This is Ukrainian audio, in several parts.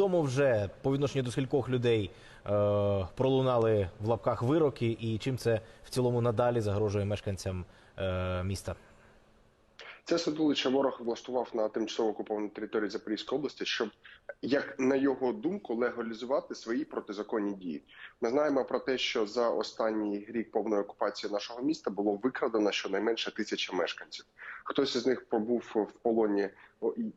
відомо вже по відношенню до скількох людей е, пролунали в лапках вироки, і чим це в цілому надалі загрожує мешканцям е, міста? Це судилище ворог влаштував на тимчасово окупованій території Запорізької області, щоб, як на його думку, легалізувати свої протизаконні дії. Ми знаємо про те, що за останній рік повної окупації нашого міста було викрадено щонайменше тисяча мешканців. Хтось із них побув в полоні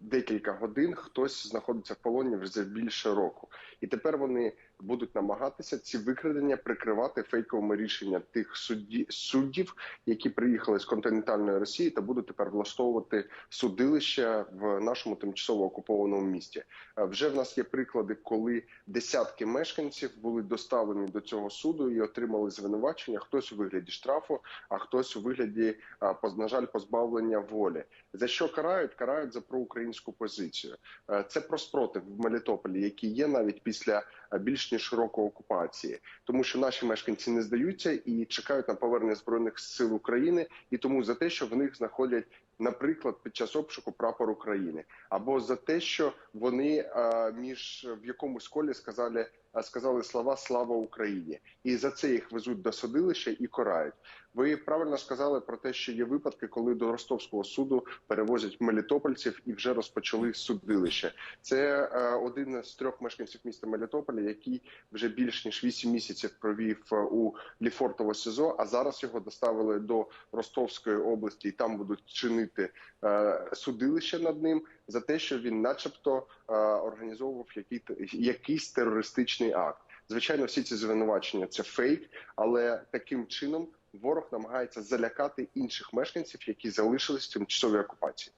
декілька годин, хтось знаходиться в полоні вже більше року. І тепер вони будуть намагатися ці викрадення прикривати фейковими рішення тих судді, суддів, які приїхали з континентальної Росії та будуть тепер влаштовувати судилища в нашому тимчасово окупованому місті. Е, Вже в нас є приклади, коли десятки мешканців були доставлені до цього суду і отримали звинувачення. Хтось у вигляді штрафу, а хтось у вигляді поз- на жаль, позбавлення волі. За що карають? Карають за проукраїнську позицію. Е, Це про спротив в Мелітополі, який є навіть після е, більш ніж року окупації, тому що наші мешканці не здаються і чекають на повернення збройних сил України, і тому за те, що в них знаходять. Наприклад, під час обшуку прапор України, або за те, що вони е, між в якомусь колі сказали, е, сказали слова Слава Україні, і за це їх везуть до судилища і карають. Ви правильно сказали про те, що є випадки, коли до ростовського суду перевозять мелітопольців і вже розпочали судилище. Це е, один з трьох мешканців міста Мелітополя, який вже більш ніж 8 місяців провів е, у Ліфортово СІЗО, а зараз його доставили до Ростовської області, і там будуть чинити е, судилище над ним за те, що він, начебто, е, організовував який, якийсь терористичний акт. Звичайно, всі ці звинувачення це фейк, але таким чином ворог намагається залякати інших мешканців, які залишились в тимчасовій окупації.